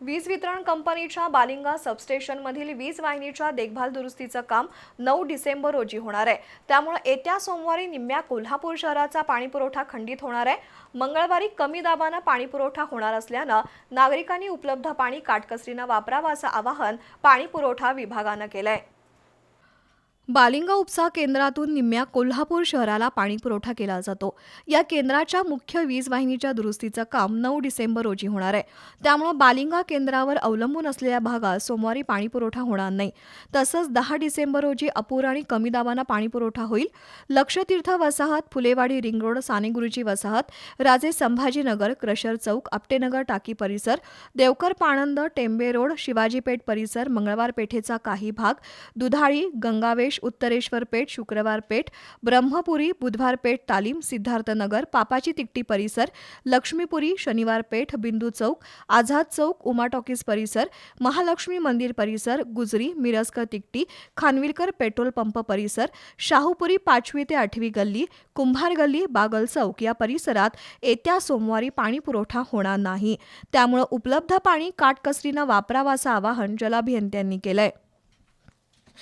वीज वितरण कंपनीच्या बालिंगा सबस्टेशनमधील वीज वाहिनीच्या देखभाल दुरुस्तीचं काम नऊ डिसेंबर रोजी होणार आहे. त्यामुळे येत्या सोमवारी निम्म्या कोल्हापूर शहराचा पाणीपुरवठा खंडित होणार आहे. मंगळवारी कमी दाबानं पाणीपुरवठा होणार असल्यानं नागरिकांनी उपलब्ध पाणी काटकसरीनं वापरावं असं आवाहन पाणीपुरवठा विभागानं केलं आहे बालिंगा उपसा केंद्रातून निम्म्या कोल्हापूर शहराला पाणी पुरवठा केला जातो. या केंद्राच्या मुख्य वीज वाहिनीच्या दुरुस्तीचं काम नऊ डिसेंबर रोजी होणार आहे. त्यामुळं बालिंगा केंद्रावर अवलंबून असलेल्या भागात सोमवारी पाणी पुरवठा होणार नाही. तसंच दहा डिसेंबर रोजी अपुरा आणि कमी दाबानं पाणी पुरवठा होईल. लक्षतीर्थ वसाहत फुलेवाडी रिंग रोड सानेगुरुजी वसाहत राजे संभाजीनगर क्रशर चौक आपटेनगर टाकी परिसर देवकर पाणंद टेंबे रोड शिवाजीपेठ परिसर मंगळवार पेठेचा काही भाग दुधाळी गंगावेश उत्तरेश्वर पेठ शुक्रवार पेठ ब्रह्मपुरी बुधवार पेठ तालीम सिद्धार्थनगर पापाची तिकटी परिसर लक्ष्मीपुरी शनिवार पेठ बिंदू चौक आझाद चौक उमा टॉकीज परिसर महालक्ष्मी मंदिर परिसर गुजरी मिरजकर तिकटी खानविलकर पेट्रोल पंप परिसर शाहूपुरी पाचवी ते आठवी गल्ली कुंभार गल्ली बागल चौक या परिसरात येत्या सोमवारी पाणी पुरवठा होणार नाही. त्यामुळे उपलब्ध पाणी काटकसरीनं वापरावं असं आवाहन जलाभियंत्यांनी केलंय.